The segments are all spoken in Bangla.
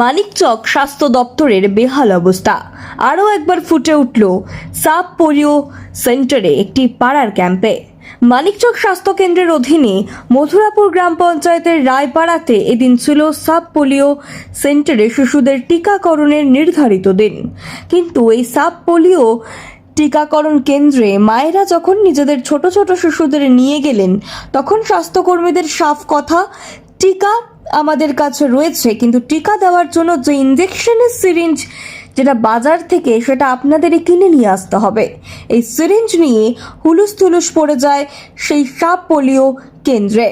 মানিকচক স্বাস্থ্য দপ্তরের বেহাল অবস্থা। আরও একবার ফুটে উঠল সাব পোলিও সেন্টারে একটি পাড়ার ক্যাম্পে। মানিকচক স্বাস্থ্য কেন্দ্রের অধীনে মথুরাপুর গ্রাম পঞ্চায়েতের রায়পাড়াতে এদিন ছিল সাব পোলিও সেন্টারে শিশুদের টিকাকরণের নির্ধারিত দিন। কিন্তু এই সাব পোলিও টিকাকরণ কেন্দ্রে মায়েরা যখন নিজেদের ছোট ছোট শিশুদের নিয়ে গেলেন, তখন স্বাস্থ্যকর্মীদের সাফ কথা টিকা আমাদের কাছে রয়েছে, কিন্তু টিকা দেওয়ার জন্য যে ইঞ্জেকশনের সিরিঞ্জ যেটা বাজার থেকে, সেটা আপনাদেরই কিনে নিয়ে আসতে হবে। এই সিরিঞ্জ নিয়ে হুলুস থুলুস পড়ে যায় সেই সাপ পোলিও কেন্দ্রে।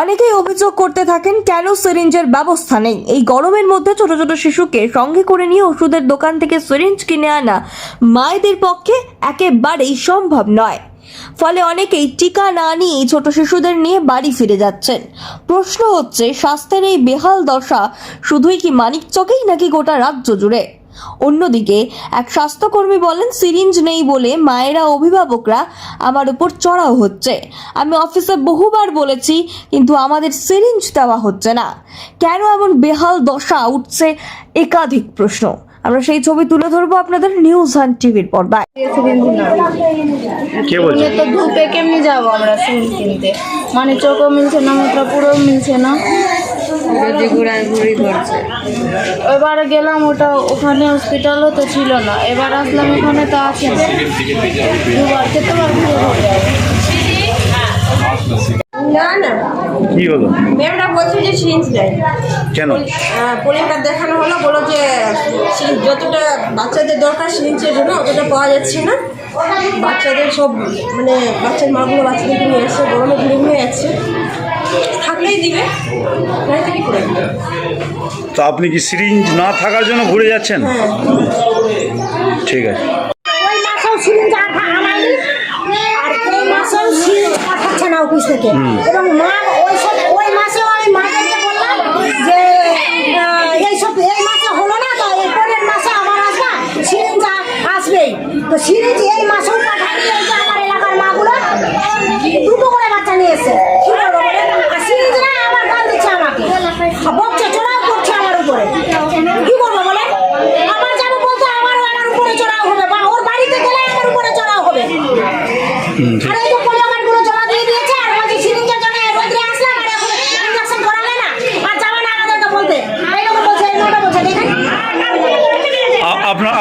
অনেকেই অভিযোগ করতে থাকেন, কেন সিরিঞ্জের ব্যবস্থা নেই? এই গরমের মধ্যে ছোট ছোট শিশুকে সঙ্গে করে নিয়ে ওষুধের দোকান থেকে সিরিঞ্জ কিনে আনা মায়েদের পক্ষে একেবারেই সম্ভব নয়। ফলে অনেকেই টিকা না নিয়ে ছোট শিশুদের নিয়ে বাড়ি ফিরে যাচ্ছেন। প্রশ্ন হচ্ছে, স্বাস্থ্যের এই বেহাল দশা শুধুই কি মানিক চকেই নাকি গোটা রাজ্য জুড়ে? অন্যদিকে, এক স্বাস্থ্যকর্মী বলেন, সিরিঞ্জ নেই বলে মায়েরা, অভিভাবকরা আমার উপর চড়াও হচ্ছে। আমি অফিসে বহুবার বলেছি, কিন্তু আমাদের সিরিঞ্জ দেওয়া হচ্ছে না। কেন এমন বেহাল দশা উঠছে? একাধিক প্রশ্ন। আমরা সেই ছবি তুলে ধরবো আপনাদের নিউজ হান্ট টিভির পর্দায়। কে বলছে? তো ধূপে কেমনি যাব আমরা সিম কিনতে? মানে চোখও মিলছে না মুদ্রা পুরো মিলছে না। যদি ঘোরাঘুরি করছে এবারে গেলাম ওটা ওখানে হসপিটালও তো ছিল না। এবার আসলাম এখানে তো আছে না। দুবার ঘুরে যাব। না না। কি হলো? ম্যামরা বলছে যে সিরিঞ্জ নেই। কেন? পরিবার দেখানো হলো বলো যে যতটা বাচ্চাদের দরকার সিরিঞ্জের জন্য অতটা পাওয়া যাচ্ছে না। বাচ্চাদের সব মানে বাচ্চার মাগুলো বাচ্চাদেরকে নিয়ে আসছে গরমে ঘুরে ঘুরে যাচ্ছে থাকলেই দিবে নয়তো কি করে তো আপনি কি সিরিঞ্জ না থাকার জন্য ঘুরে যাচ্ছেন? হ্যাঁ। ঠিক আছে ওই মাসেও সিরিঞ্জ আঠা আনায়নি আর এই মাসেও সিরিঞ্জ পাঠাচ্ছে না অফিস থেকে। এবং মা ওই সব ওই মাসেও আমি মাদেরকে বললাম যে আহ, এই সব এই মাসে হলো না তো এই পরের মাসে আবার আসবা সিরিঞ্জ আসবেই। তো সিরিঞ্জ এই মাসেও যে আমার এলাকার মাগুলো দুটো করে বাচ্চা নিয়ে এসে কি বলব বলেন? আর সিরিঞ্জ না আবার গাল দিচ্ছে আমাকে। বকছে চড়াও করছে আমার উপরে। কি করব বলেন? আমার যাব বলতে আমারও আমার উপরে চড়াও হবে বা ওর বাড়িতে গেলে আমার উপরে চড়াও হবে। আর এই তো পোলিও কার্ডগুলো জমা দিয়ে দিয়েছে আর বলছে সিরিঞ্জের জন্য রোদ্রে আসলাম আর এখন ইঞ্জেকশন করালে না আর যাবে না আমাদেরকে বলতে এইরকম বলছে এইভাবে বলছে দেখেন আ-